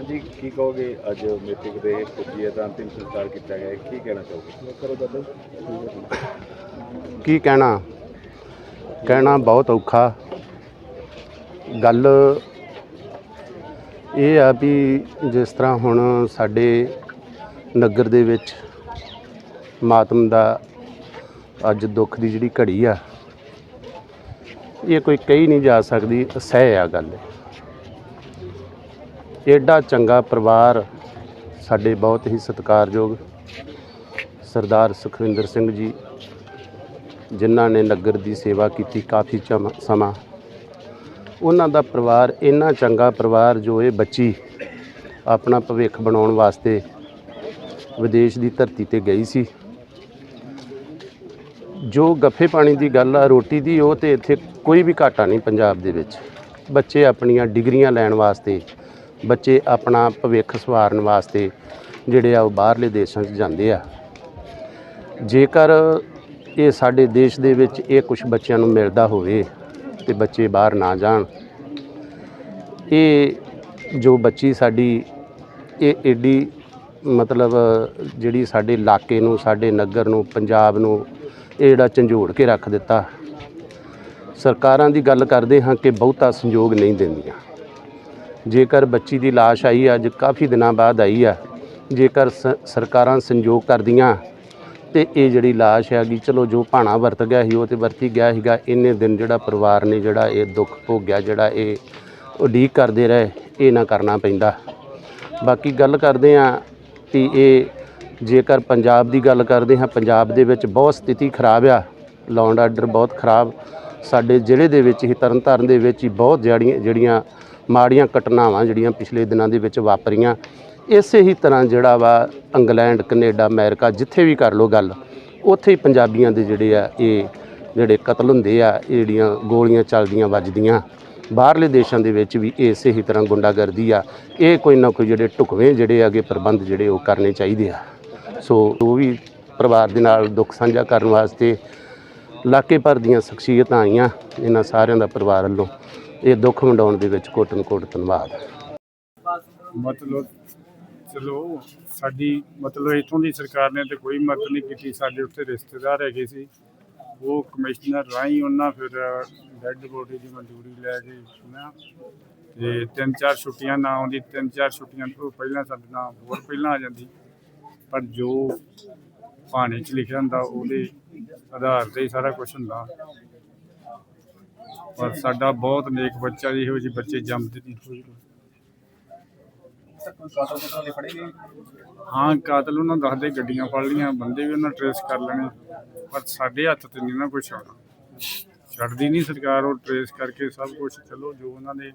ਹਾਂਜੀ ਕੀ ਕਹੋਗੇ? ਅੱਜ ਮ੍ਰਿਤਕ ਦੇ ਪੁੱਜੀ ਦਾ ਅੰਤਿਮ ਸੰਸਕਾਰ ਕੀਤਾ ਗਿਆ ਹੈ। ਕੀ ਕਹਿਣਾ ਚਾਹੋਗੇ? ਕਰੋ ਦਾਦਾ ਕੀ ਕਹਿਣਾ? ਕਹਿਣਾ ਬਹੁਤ ਔਖਾ। ਗੱਲ ਇਹ ਆ ਵੀ ਜਿਸ ਤਰ੍ਹਾਂ ਹੁਣ ਸਾਡੇ ਨਗਰ ਦੇ ਵਿੱਚ ਮਾਤਮ ਦਾ ਅੱਜ ਦੁੱਖ ਦੀ ਜਿਹੜੀ ਘੜੀ ਆ ਇਹ ਕੋਈ ਕਹੀ ਨਹੀਂ ਜਾ ਸਕਦੀ ਅਸਹਿ ਆ ਗੱਲ। ਐਡਾ ਚੰਗਾ ਪਰਿਵਾਰ ਸਾਡੇ ਬਹੁਤ ਹੀ ਸਤਿਕਾਰਯੋਗ ਸਰਦਾਰ ਸੁਖਵਿੰਦਰ ਸਿੰਘ ਜੀ, ਜਿਨ੍ਹਾਂ ਨੇ ਨਗਰ ਦੀ ਸੇਵਾ ਕੀਤੀ ਕਾਫੀ ਚਮ- ਸਮਾਂ। ਉਹਨਾਂ ਦਾ ਪਰਿਵਾਰ ਇੰਨਾ ਚੰਗਾ ਪਰਿਵਾਰ ਜੋ ਇਹ ਬੱਚੀ ਆਪਣਾ ਭਵਿੱਖ ਬਣਾਉਣ ਵਾਸਤੇ ਵਿਦੇਸ਼ ਦੀ ਧਰਤੀ ਤੇ ਗਈ ਸੀ। ਜੋ ਗੱਫੇ ਪਾਣੀ ਦੀ ਗੱਲ ਆ, ਰੋਟੀ ਦੀ, ਉਹ ਤੇ ਇੱਥੇ ਕੋਈ ਵੀ ਘਾਟਾ ਨਹੀਂ ਪੰਜਾਬ ਦੇ ਵਿੱਚ। ਬੱਚੇ ਆਪਣੀਆਂ ਡਿਗਰੀਆਂ ਲੈਣ ਵਾਸਤੇ ਬੱਚੇ ਆਪਣਾ ਭਵਿੱਖ ਸਵਾਰਨ ਵਾਸਤੇ ਜਿਹੜੇ ਆ ਉਹ ਬਾਹਰਲੇ ਦੇਸ਼ਾਂ 'ਚ ਜਾਂਦੇ ਆ। ਜੇਕਰ ਇਹ ਸਾਡੇ ਦੇਸ਼ ਦੇ ਵਿੱਚ ਇਹ ਕੁਝ ਬੱਚਿਆਂ ਨੂੰ ਮਿਲਦਾ ਹੋਵੇ ਤੇ ਬੱਚੇ ਬਾਹਰ ਨਾ ਜਾਣ, ਇਹ ਜੋ ਬੱਚੀ ਸਾਡੀ, ਇਹ ਏਡੀ ਮਤਲਬ ਜਿਹੜੀ ਸਾਡੇ ਇਲਾਕੇ ਨੂੰ, ਸਾਡੇ ਨਗਰ ਨੂੰ, ਪੰਜਾਬ ਨੂੰ ਇਹ ਜਿਹੜਾ ਝੰਜੋੜ ਕੇ ਰੱਖ ਦਿੱਤਾ। ਸਰਕਾਰਾਂ ਦੀ ਗੱਲ ਕਰਦੇ ਹਾਂ ਕਿ ਬਹੁਤਾ ਸੰਯੋਗ ਨਹੀਂ ਦਿੰਦੀਆਂ। ਜੇਕਰ ਬੱਚੀ ਦੀ ਲਾਸ਼ ਆਈ, ਅੱਜ ਕਾਫੀ ਦਿਨਾਂ ਬਾਅਦ ਆਈ ਆ। ਜੇਕਰ ਸ- ਸਰਕਾਰਾਂ ਸੰਯੋਗ ਕਰਦੀਆਂ ਤੇ ਇਹ ਜਿਹੜੀ ਲਾਸ਼ ਹੈਗੀ, ਚਲੋ ਜੋ ਭਾਣਾ ਵਰਤ ਗਿਆ ਸੀ, ਉਹ ਤੇ ਵਰਤੀ ਗਿਆ ਸੀਗਾ, ਇੰਨੇ ਦਿਨ ਜਿਹੜਾ ਪਰਿਵਾਰ ਨੇ ਜਿਹੜਾ ਇਹ ਦੁੱਖ ਭੋਗਿਆ, ਜਿਹੜਾ ਇਹ ਉਡੀਕ ਕਰਦੇ ਰਹੇ, ਇਹ ਨਾ ਕਰਨਾ ਪੈਂਦਾ। ਬਾਕੀ ਗੱਲ ਕਰਦੇ ਆ ਕਿ ਇਹ ਜੇਕਰ ਪੰਜਾਬ ਦੀ ਗੱਲ ਕਰਦੇ ਹਾਂ, ਪੰਜਾਬ ਦੇ ਵਿੱਚ ਬਹੁਤ ਸਥਿਤੀ ਖਰਾਬ ਆ। ਲਾਅ ਐਂਡ ਆਰਡਰ ਬਹੁਤ ਖਰਾਬ। ਸਾਡੇ ਜ਼ਿਲ੍ਹੇ ਦੇ ਵਿੱਚ ਹੀ, ਤਰਨਤਾਰਨ ਦੇ ਵਿੱਚ ਹੀ ਬਹੁਤ ਜਿਹੜੀਆਂ ਜਿਹੜੀਆਂ ਮਾੜੀਆਂ ਘਟਨਾਵਾਂ ਜਿਹੜੀਆਂ ਪਿਛਲੇ ਦਿਨਾਂ ਦੇ ਵਿੱਚ ਵਾਪਰੀਆਂ, ਇਸੇ ਹੀ ਤਰ੍ਹਾਂ ਜਿਹੜਾ ਵਾ ਇੰਗਲੈਂਡ, ਕੈਨੇਡਾ, ਅਮਰੀਕਾ ਜਿੱਥੇ ਵੀ ਕਰ ਲੋ ਗੱਲ, ਉੱਥੇ ਹੀ ਪੰਜਾਬੀਆਂ ਦੇ ਜਿਹੜੇ ਆ, ਇਹ ਜਿਹੜੇ ਕਤਲ ਹੁੰਦੇ ਆ, ਇਹ ਜਿਹੜੀਆਂ ਗੋਲੀਆਂ ਚੱਲਦੀਆਂ, ਵੱਜਦੀਆਂ, ਬਾਹਰਲੇ ਦੇਸ਼ਾਂ ਦੇ ਵਿੱਚ ਵੀ ਇਸੇ ਹੀ ਤਰ੍ਹਾਂ ਗੁੰਡਾਗਰਦੀ ਆ, ਇਹ ਕੋਈ ਨਾ ਕੋਈ ਜਿਹੜੇ ਢੁਕਵੇਂ ਜਿਹੜੇ ਹੈਗੇ ਪ੍ਰਬੰਧ ਜਿਹੜੇ ਉਹ ਕਰਨੇ ਚਾਹੀਦੇ ਆ। ਸੋ ਉਹ ਵੀ ਪਰਿਵਾਰ ਦੇ ਨਾਲ ਦੁੱਖ ਸਾਂਝਾ ਕਰਨ ਵਾਸਤੇ ਇਲਾਕੇ ਭਰ ਦੀਆਂ ਸ਼ਖਸੀਅਤਾਂ ਆਈਆਂ, ਇਹਨਾਂ ਸਾਰਿਆਂ ਦਾ ਪਰਿਵਾਰ ਵੱਲੋਂ। ਇਹ ਦੁੱਖ ਵੰਡਾਉਣ ਦੇ ਵਿੱਚ ਕੋਟਨ ਕੋਟ ਧੰਨਵਾਦ। ਮਤਲਬ ਚਲੋ, ਸਾਡੀ ਮਤਲਬ ਇਥੋਂ ਦੀ ਸਰਕਾਰ ਨੇ ਤੇ ਕੋਈ ਮਦਦ ਨਹੀਂ ਕੀਤੀ। ਸਾਡੇ ਉੱਥੇ ਰਿਸ਼ਤੇਦਾਰ ਹੈਗੇ ਸੀ। ਉਹ ਕਮਿਸ਼ਨਰ ਰਾਹੀਂ ਉਹਨਾਂ ਫਿਰ ਡੈੱਡ ਬੋਡੀ ਦੀ ਮਨਜ਼ੂਰੀ ਲੈ ਕੇ ਨਾ ਤੇ ਤਿੰਨ ਚਾਰ ਛੁੱਟੀਆਂ ਨਾ ਆਉਂਦੀ। ਤਿੰਨ ਚਾਰ ਛੁੱਟੀਆਂ ਤੋਂ ਪਹਿਲਾਂ ਸਾਡੇ ਨਾਲ ਹੋਰ ਪਹਿਲਾਂ ਆ ਜਾਂਦੀ। ਪਰ ਜੋ ਪਾਣੀ 'ਚ ਲਿਖਿਆ ਹੁੰਦਾ, ਉਹਦੇ ਆਧਾਰ ਤੇ ਹੀ ਸਾਰਾ ਕੁਝ ਹੁੰਦਾ। ਪਰ ਸਾਡਾ ਬਹੁਤ ਨੇਕ ਬੱਚਾ ਜੀ ਇਹੋ ਜਿਹੇ ਬੱਚੇ ਜੰਮਦੇ ਨਹੀਂ। ਹਾਂ ਕਾਤਲ ਉਹਨਾਂ ਦੱਸਦੇ ਗੱਡੀਆਂ ਫੜ ਲੀਆਂ ਬੰਦੇ ਵੀ ਉਹਨਾਂ ਟਰੇਸ ਕਰ ਲੈਣੇ। ਪਰ ਸਾਡੇ ਹੱਥ ਤੇ ਨਹੀਂ ਨਾ ਕੁਛ ਆਉਣਾ। ਛੱਡਦੀ ਨਹੀਂ ਸਰਕਾਰ ਉਹ ਟਰੇਸ ਕਰਕੇ ਸਭ ਕੁਝ ਚਲੋ ਜੋ ਉਹਨਾਂ ਦੇ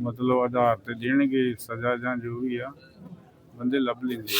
ਮਤਲਬ ਆਧਾਰ ਤੇ ਦੇਣਗੇ ਸਜ਼ਾ ਜਾਂ ਜੋ ਵੀ ਆ ਬੰਦੇ ਲੱਭ ਲੈਂਦੇ